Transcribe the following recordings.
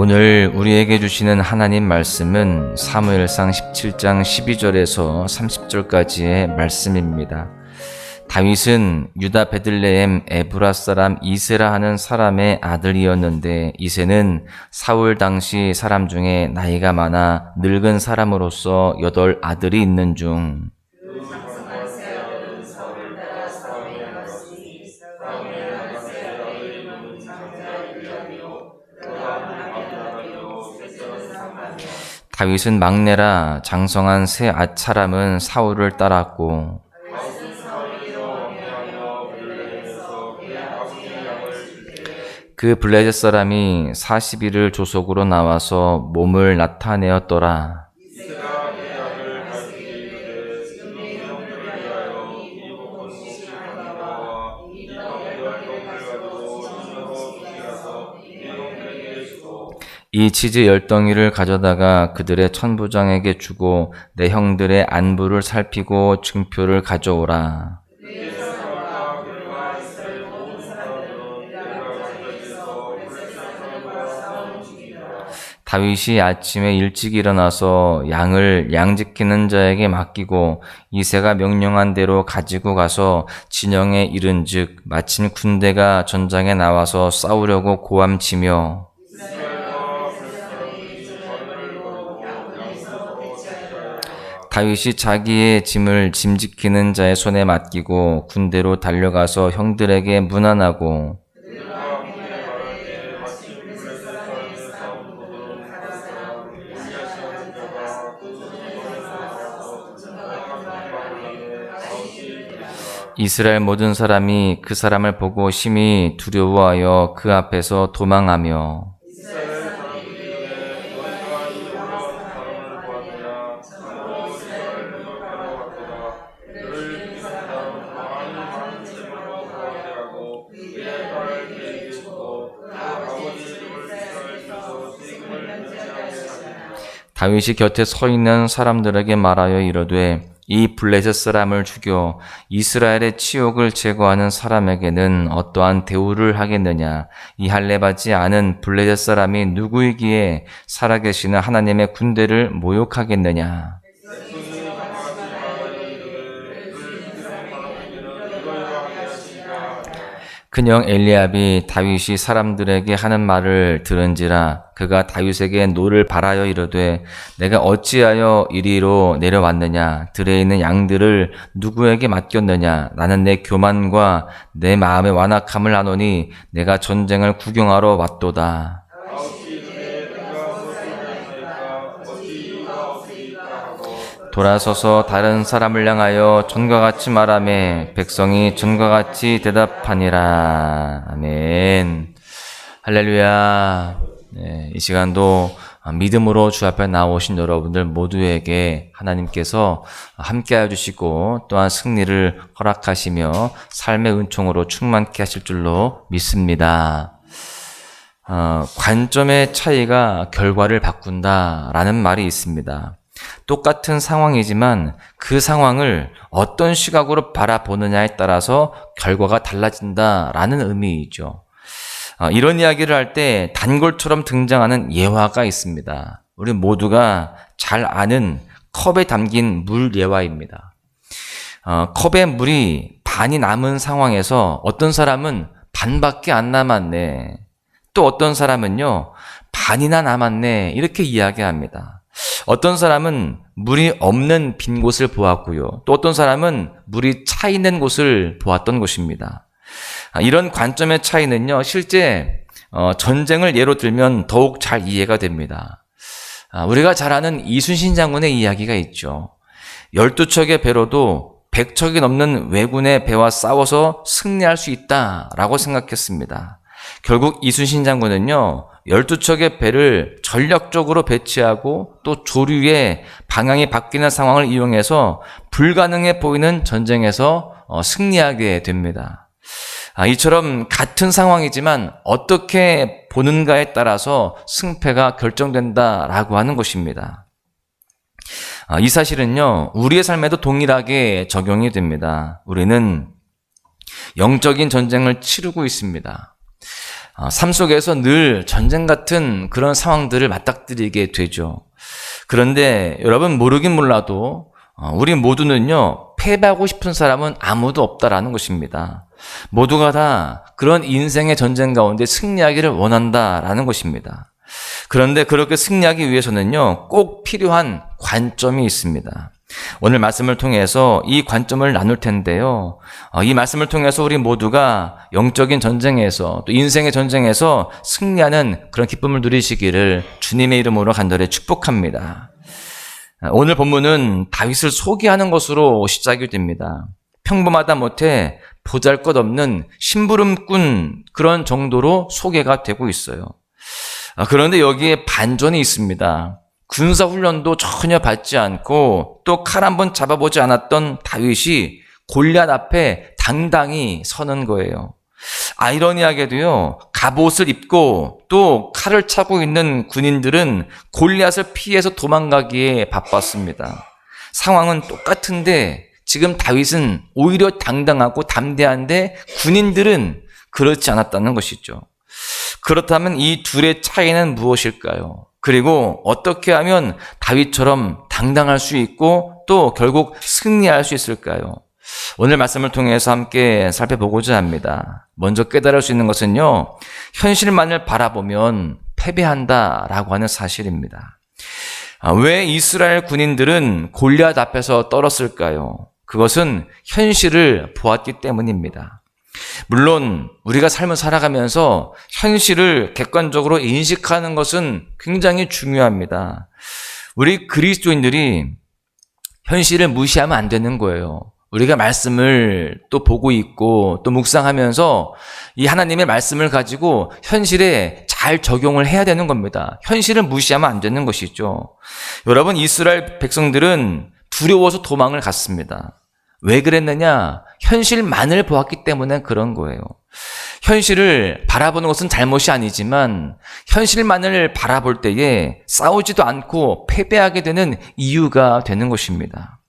오늘 우리에게 주시는 하나님 말씀은 사무엘상 17장 12절에서 30절까지의 말씀입니다. 다윗은 유다 베들레헴 에브라 사람 이세라 하는 사람의 아들이었는데 이세는 사울 당시 사람 중에 나이가 많아 늙은 사람으로서 여덟 아들이 있는 중 다윗은 막내라 장성한 새 아차람은 사울을 따랐고 그 블레셋 사람이 40일을 조속으로 나와서 몸을 나타내었더라. 이 치즈 열 덩이를 가져다가 그들의 천부장에게 주고 내 형들의 안부를 살피고 증표를 가져오라. 다윗이 아침에 일찍 일어나서 양을 양 지키는 자에게 맡기고 이새가 명령한 대로 가지고 가서 진영에 이른즉 마침 군대가 전장에 나와서 싸우려고 고함치며 다윗이 자기의 짐을 짐 지키는 자의 손에 맡기고 군대로 달려가서 형들에게 문안하고 이스라엘 모든 사람이 그 사람을 보고 심히 두려워하여 그 앞에서 도망하며 다윗이 곁에 서 있는 사람들에게 말하여 이르되 이 블레셋 사람을 죽여 이스라엘의 치욕을 제거하는 사람에게는 어떠한 대우를 하겠느냐? 이 할례받지 않은 블레셋 사람이 누구이기에 살아계시는 하나님의 군대를 모욕하겠느냐 그냥 엘리압이 다윗이 사람들에게 하는 말을 들은지라 그가 다윗에게 노를 바라여 이르되 내가 어찌하여 이리로 내려왔느냐? 들에 있는 양들을 누구에게 맡겼느냐? 나는 내 교만과 내 마음의 완악함을 아노니 내가 전쟁을 구경하러 왔도다 돌아서서 다른 사람을 향하여 전과 같이 말하매 백성이 전과 같이 대답하니라. 아멘. 할렐루야. 네, 이 시간도 믿음으로 주 앞에 나오신 여러분들 모두에게 하나님께서 함께해 주시고 또한 승리를 허락하시며 삶의 은총으로 충만케 하실 줄로 믿습니다. 어, 관점의 차이가 결과를 바꾼다라는 말이 있습니다. 똑같은 상황이지만 그 상황을 어떤 시각으로 바라보느냐에 따라서 결과가 달라진다라는 의미이죠. 아, 이런 이야기를 할 때 단골처럼 등장하는 예화가 있습니다. 우리 모두가 잘 아는 컵에 담긴 물 예화입니다. 어, 컵에 물이 반이 남은 상황에서 어떤 사람은 반밖에 안 남았네. 또 어떤 사람은요, 반이나 남았네. 이렇게 이야기합니다. 어떤 사람은 물이 없는 빈 곳을 보았고요. 또 어떤 사람은 물이 차 있는 곳을 보았던 것입니다. 아, 이런 관점의 차이는요, 실제 어, 전쟁을 예로 들면 더욱 잘 이해가 됩니다. 아, 우리가 잘 아는 이순신 장군의 이야기가 있죠. 12척의 배로도 100척이 넘는 왜군의 배와 싸워서 승리할 수 있다라고 생각했습니다. 결국 이순신 장군은요, 12척의 배를 전력적으로 배치하고 또 조류의 방향이 바뀌는 상황을 이용해서 불가능해 보이는 전쟁에서 어, 승리하게 됩니다. 아, 이처럼 같은 상황이지만 어떻게 보는가에 따라서 승패가 결정된다라고 하는 것입니다. 아, 이 사실은요, 우리의 삶에도 동일하게 적용이 됩니다. 우리는 영적인 전쟁을 치르고 있습니다. 어, 삶 속에서 늘 전쟁 같은 그런 상황들을 맞닥뜨리게 되죠. 그런데 여러분 모르긴 몰라도 어, 우리 모두는요 패배하고 싶은 사람은 아무도 없다라는 것입니다. 모두가 다 그런 인생의 전쟁 가운데 승리하기를 원한다라는 것입니다. 그런데 그렇게 승리하기 위해서는요 꼭 필요한 관점이 있습니다. 오늘 말씀을 통해서 이 관점을 나눌 텐데요. 어, 이 말씀을 통해서 우리 모두가 영적인 전쟁에서 또 인생의 전쟁에서 승리하는 그런 기쁨을 누리시기를 주님의 이름으로 간절히 축복합니다. 어, 오늘 본문은 다윗을 소개하는 것으로 시작이 됩니다. 평범하다 못해 보잘 것 없는 심부름꾼 그런 정도로 소개가 되고 있어요. 아, 그런데 여기에 반전이 있습니다. 군사 훈련도 전혀 받지 않고 또 칼 한번 잡아보지 않았던 다윗이 골리앗 앞에 당당히 서는 거예요. 아이러니하게도요, 갑옷을 입고 또 칼을 차고 있는 군인들은 골리앗을 피해서 도망가기에 바빴습니다. 상황은 똑같은데 지금 다윗은 오히려 당당하고 담대한데 군인들은 그렇지 않았다는 것이죠. 그렇다면 이 둘의 차이는 무엇일까요? 그리고 어떻게 하면 다윗처럼 당당할 수 있고 또 결국 승리할 수 있을까요? 오늘 말씀을 통해서 함께 살펴보고자 합니다. 먼저 깨달을 수 있는 것은요, 현실만을 바라보면 패배한다라고 하는 사실입니다. 아, 왜 이스라엘 군인들은 골리앗 앞에서 떨었을까요? 그것은 현실을 보았기 때문입니다. 물론 우리가 삶을 살아가면서 현실을 객관적으로 인식하는 것은 굉장히 중요합니다. 우리 그리스도인들이 현실을 무시하면 안 되는 거예요. 우리가 말씀을 또 보고 있고 또 묵상하면서 이 하나님의 말씀을 가지고 현실에 잘 적용을 해야 되는 겁니다. 현실을 무시하면 안 되는 것이죠. 여러분, 이스라엘 백성들은 두려워서 도망을 갔습니다. 왜 그랬느냐? 현실만을 보았기 때문에 그런 거예요. 현실을 바라보는 것은 잘못이 아니지만 현실만을 바라볼 때에 싸우지도 않고 패배하게 되는 이유가 되는 것입니다.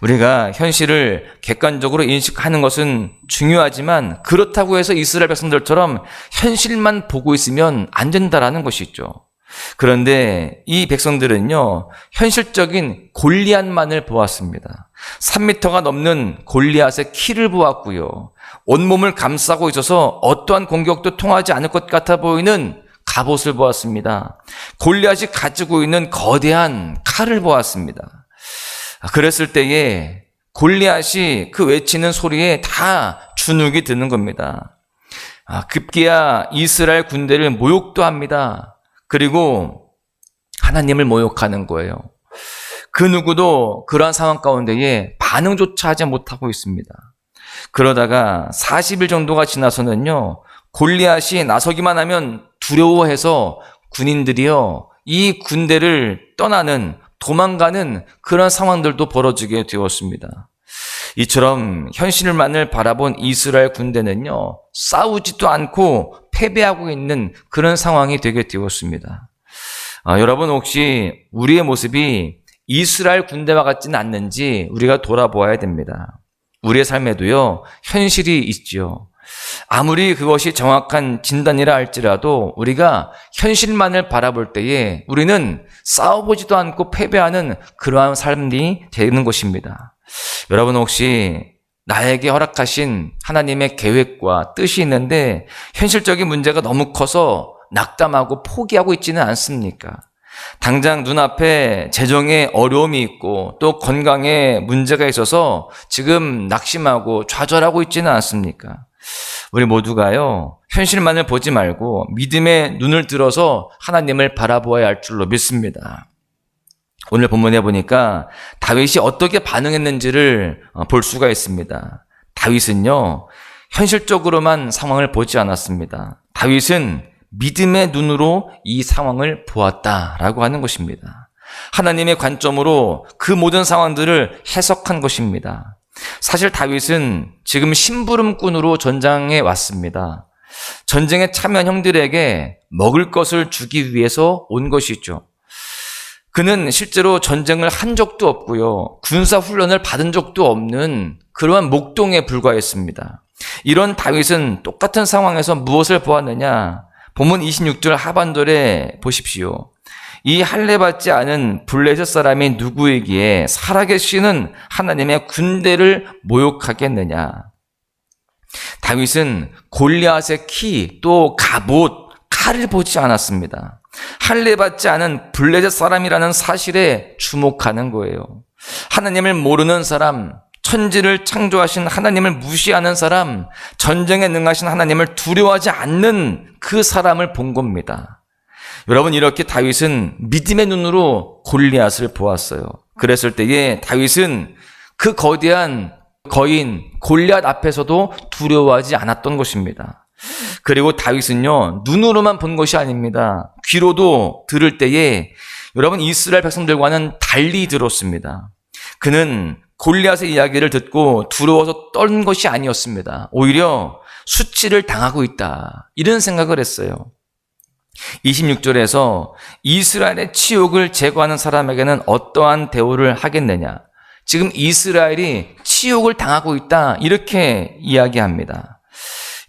우리가 현실을 객관적으로 인식하는 것은 중요하지만 그렇다고 해서 이스라엘 백성들처럼 현실만 보고 있으면 안 된다라는 것이죠. 그런데 이 백성들은요, 현실적인 골리앗만을 보았습니다. 3미터가 넘는 골리앗의 키를 보았고요. 온몸을 감싸고 있어서 어떠한 공격도 통하지 않을 것 같아 보이는 갑옷을 보았습니다. 골리앗이 가지고 있는 거대한 칼을 보았습니다. 그랬을 때에 골리앗이 그 외치는 소리에 다 주눅이 드는 겁니다. 아, 급기야 이스라엘 군대를 모욕도 합니다. 그리고 하나님을 모욕하는 거예요. 그 누구도 그러한 상황 가운데에 반응조차 하지 못하고 있습니다. 그러다가 40일 정도가 지나서는요, 골리앗이 나서기만 하면 두려워해서 군인들이요, 이 군대를 떠나는, 도망가는 그런 상황들도 벌어지게 되었습니다. 이처럼 현실만을 바라본 이스라엘 군대는요, 싸우지도 않고 패배하고 있는 그런 상황이 되게 되었습니다. 아, 여러분 혹시 우리의 모습이 이스라엘 군대와 같지는 않는지 우리가 돌아보아야 됩니다. 우리의 삶에도요, 현실이 있죠. 아무리 그것이 정확한 진단이라 할지라도 우리가 현실만을 바라볼 때에 우리는 싸워보지도 않고 패배하는 그러한 삶이 되는 것입니다. 여러분 혹시 나에게 허락하신 하나님의 계획과 뜻이 있는데 현실적인 문제가 너무 커서 낙담하고 포기하고 있지는 않습니까? 당장 눈앞에 재정에 어려움이 있고 또 건강에 문제가 있어서 지금 낙심하고 좌절하고 있지는 않습니까? 우리 모두가요, 현실만을 보지 말고 믿음의 눈을 들어서 하나님을 바라보아야 할 줄로 믿습니다. 오늘 본문에 보니까 다윗이 어떻게 반응했는지를 어, 볼 수가 있습니다. 다윗은요, 현실적으로만 상황을 보지 않았습니다. 다윗은 믿음의 눈으로 이 상황을 보았다라고 하는 것입니다. 하나님의 관점으로 그 모든 상황들을 해석한 것입니다. 사실 다윗은 지금 심부름꾼으로 전장에 왔습니다. 전쟁에 참여한 형들에게 먹을 것을 주기 위해서 온 것이죠. 그는 실제로 전쟁을 한 적도 없고요. 군사 훈련을 받은 적도 없는 그러한 목동에 불과했습니다. 이런 다윗은 똑같은 상황에서 무엇을 보았느냐? 본문 26절 하반절에 보십시오. 이 할례 받지 않은 블레셋 사람이 누구이기에 살아계시는 하나님의 군대를 모욕하겠느냐. 다윗은 골리앗의 키, 또 갑옷, 칼을 보지 않았습니다. 할례 받지 않은 블레셋 사람이라는 사실에 주목하는 거예요. 하나님을 모르는 사람, 천지를 창조하신 하나님을 무시하는 사람, 전쟁에 능하신 하나님을 두려워하지 않는 그 사람을 본 겁니다. 여러분 이렇게 다윗은 믿음의 눈으로 골리앗을 보았어요. 그랬을 때에 다윗은 그 거대한 거인 골리앗 앞에서도 두려워하지 않았던 것입니다. 그리고 다윗은요 눈으로만 본 것이 아닙니다. 귀로도 들을 때에 여러분 이스라엘 백성들과는 달리 들었습니다. 그는 골리앗의 이야기를 듣고 두려워서 떤 것이 아니었습니다. 오히려 수치를 당하고 있다. 이런 생각을 했어요. 26절에서 이스라엘의 치욕을 제거하는 사람에게는 어떠한 대우를 하겠느냐. 지금 이스라엘이 치욕을 당하고 있다. 이렇게 이야기합니다.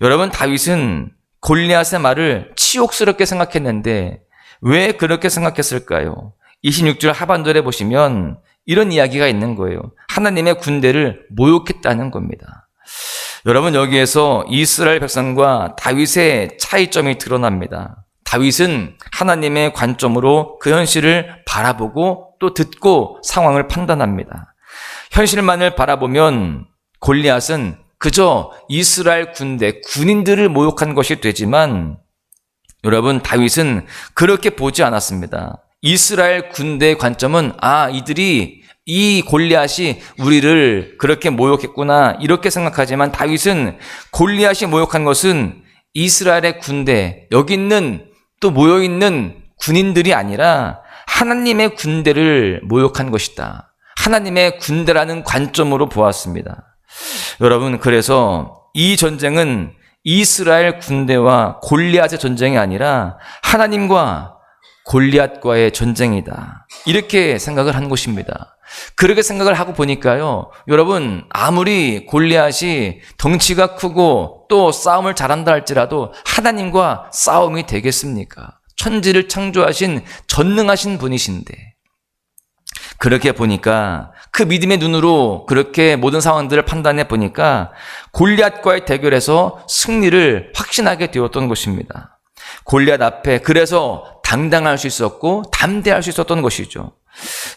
여러분, 다윗은 골리앗의 말을 치욕스럽게 생각했는데 왜 그렇게 생각했을까요? 26절 하반절에 보시면 이런 이야기가 있는 거예요. 하나님의 군대를 모욕했다는 겁니다. 여러분, 여기에서 이스라엘 백성과 다윗의 차이점이 드러납니다. 다윗은 하나님의 관점으로 그 현실을 바라보고 또 듣고 상황을 판단합니다. 현실만을 바라보면 골리앗은 그저 이스라엘 군대 군인들을 모욕한 것이 되지만 여러분 다윗은 그렇게 보지 않았습니다. 이스라엘 군대의 관점은 아 이들이 이 골리앗이 우리를 그렇게 모욕했구나 이렇게 생각하지만 다윗은 골리앗이 모욕한 것은 이스라엘의 군대 여기 있는 또 모여 있는 군인들이 아니라 하나님의 군대를 모욕한 것이다. 하나님의 군대라는 관점으로 보았습니다. 여러분 그래서 이 전쟁은 이스라엘 군대와 골리앗의 전쟁이 아니라 하나님과 골리앗과의 전쟁이다. 이렇게 생각을 한 것입니다. 그렇게 생각을 하고 보니까요. 여러분, 아무리 골리앗이 덩치가 크고 또 싸움을 잘한다 할지라도 하나님과 싸움이 되겠습니까? 천지를 창조하신 전능하신 분이신데. 그렇게 보니까 그 믿음의 눈으로 그렇게 모든 상황들을 판단해 보니까 골리앗과의 대결에서 승리를 확신하게 되었던 것입니다. 골리앗 앞에 그래서 당당할 수 있었고 담대할 수 있었던 것이죠.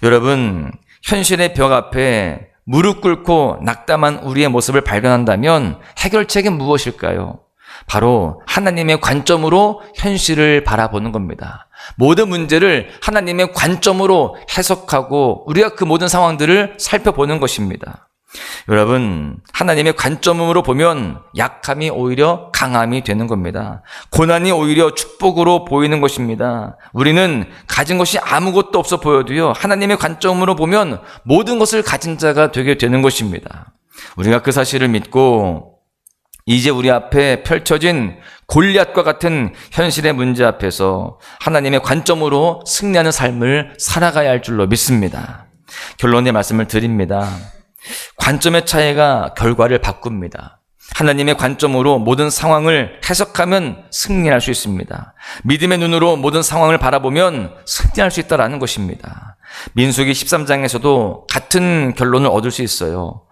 여러분, 현실의 벽 앞에 무릎 꿇고 낙담한 우리의 모습을 발견한다면 해결책은 무엇일까요? 바로 하나님의 관점으로 현실을 바라보는 겁니다. 모든 문제를 하나님의 관점으로 해석하고 우리가 그 모든 상황들을 살펴보는 것입니다. 여러분, 하나님의 관점으로 보면 약함이 오히려 강함이 되는 겁니다. 고난이 오히려 축복으로 보이는 것입니다. 우리는 가진 것이 아무것도 없어 보여도요, 하나님의 관점으로 보면 모든 것을 가진 자가 되게 되는 것입니다. 우리가 그 사실을 믿고 이제 우리 앞에 펼쳐진 골리앗과 같은 현실의 문제 앞에서 하나님의 관점으로 승리하는 삶을 살아가야 할 줄로 믿습니다. 결론의 말씀을 드립니다. 관점의 차이가 결과를 바꿉니다. 하나님의 관점으로 모든 상황을 해석하면 승리할 수 있습니다. 믿음의 눈으로 모든 상황을 바라보면 승리할 수 있다라는 것입니다. 민수기 13장에서도 같은 결론을 얻을 수 있어요.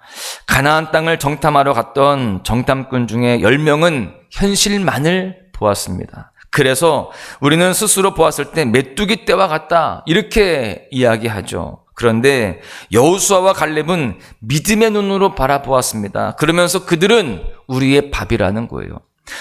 가나안 땅을 정탐하러 갔던 정탐꾼 중에 10명은 현실만을 보았습니다. 그래서 우리는 스스로 보았을 때 메뚜기 떼와 같다 이렇게 이야기하죠. 그런데 여우수아와 갈렙은 믿음의 눈으로 바라보았습니다. 그러면서 그들은 우리의 밥이라는 거예요.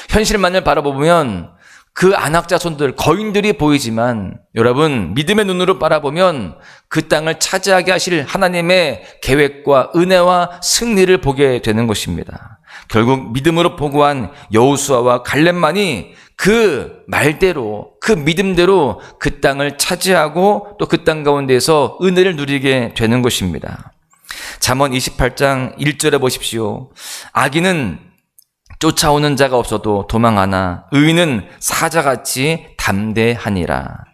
현실만을 바라보면 그 안학자손들, 거인들이 보이지만 여러분 믿음의 눈으로 바라보면 그 땅을 차지하게 하실 하나님의 계획과 은혜와 승리를 보게 되는 것입니다. 결국 믿음으로 보고한 여우수아와 갈렙만이 그 말대로 그 믿음대로 그 땅을 차지하고 또 그 땅 가운데서 은혜를 누리게 되는 것입니다. 잠언 28장 1절에 보십시오. 아기는 쫓아오는 자가 없어도 도망하나 의인은 사자같이 담대하니라.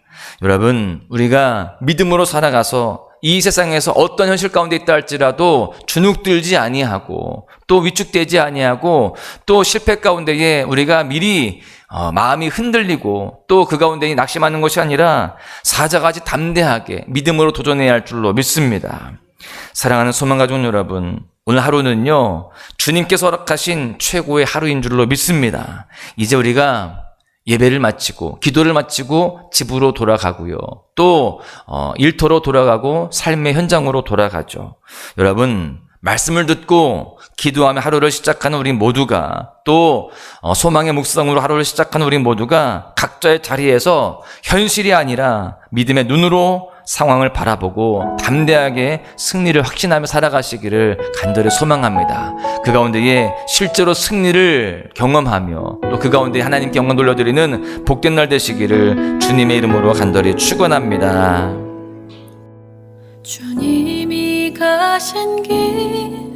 여러분, 우리가 믿음으로 살아가서 이 세상에서 어떤 현실 가운데 있다 할지라도 주눅들지 아니하고 또 위축되지 아니하고 또 실패 가운데에 우리가 미리 어, 마음이 흔들리고 또 그 가운데 낙심하는 것이 아니라 사자같이 담대하게 믿음으로 도전해야 할 줄로 믿습니다. 사랑하는 소망 가족 여러분, 오늘 하루는요, 주님께서 허락하신 최고의 하루인 줄로 믿습니다. 이제 우리가 예배를 마치고, 기도를 마치고 집으로 돌아가고요. 또, 어, 일터로 돌아가고 삶의 현장으로 돌아가죠. 여러분, 말씀을 듣고 기도하며 하루를 시작하는 우리 모두가 또 어, 소망의 묵상으로 하루를 시작하는 우리 모두가 각자의 자리에서 현실이 아니라 믿음의 눈으로 상황을 바라보고 담대하게 승리를 확신하며 살아가시기를 간절히 소망합니다. 그 가운데에 실제로 승리를 경험하며 또 그 가운데 하나님께 영광 돌려드리는 복된 날 되시기를 주님의 이름으로 간절히 축원합니다. 주님이 가신 길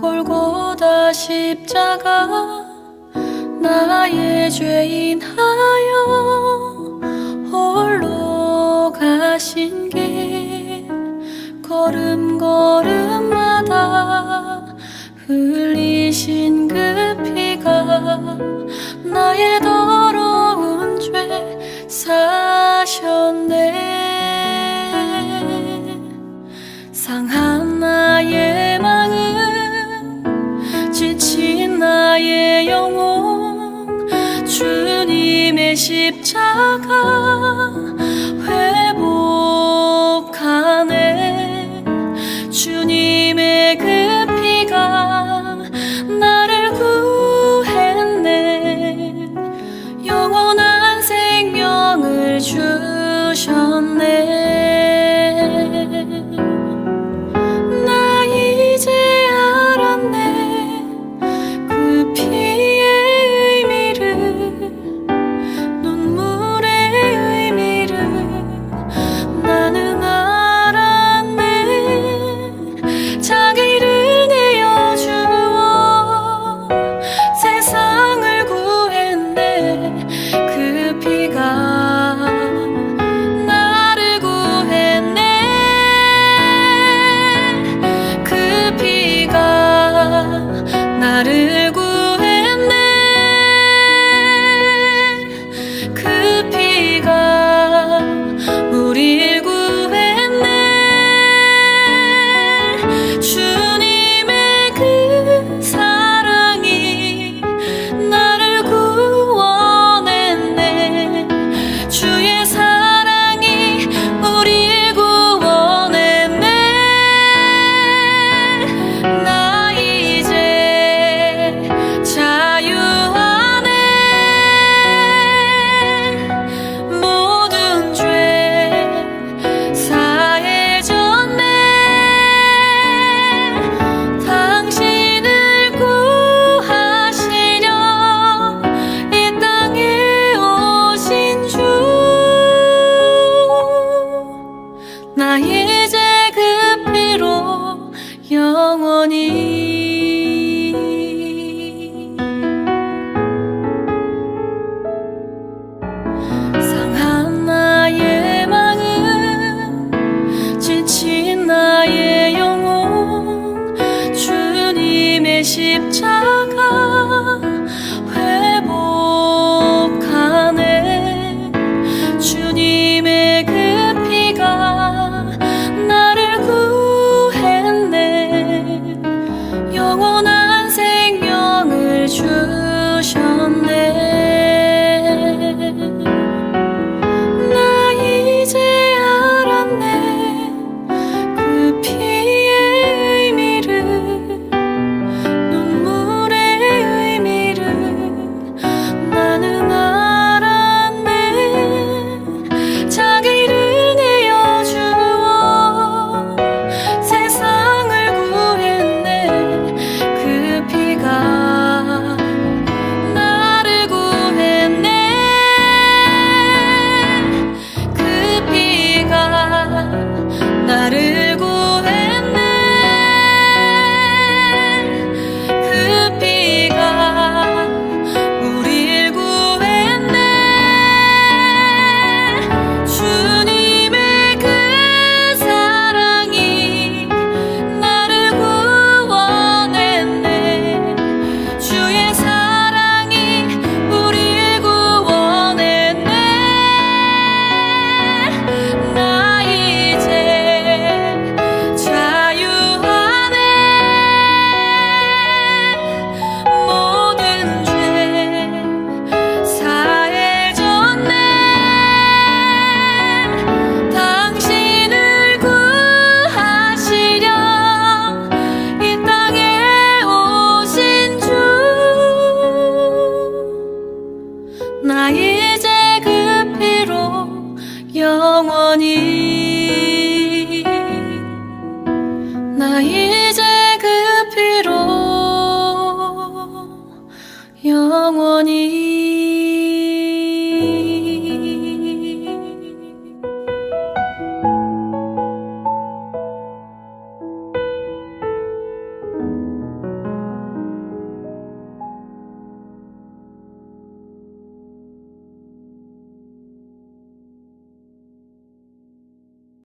골고다 십자가 나의 죄인 하여 홀로 가신 길 걸음걸음마다 흘리신 그 피가 나의 더러운 죄 사셨네. 상한 나의 마음 지친 나의 십자가 회복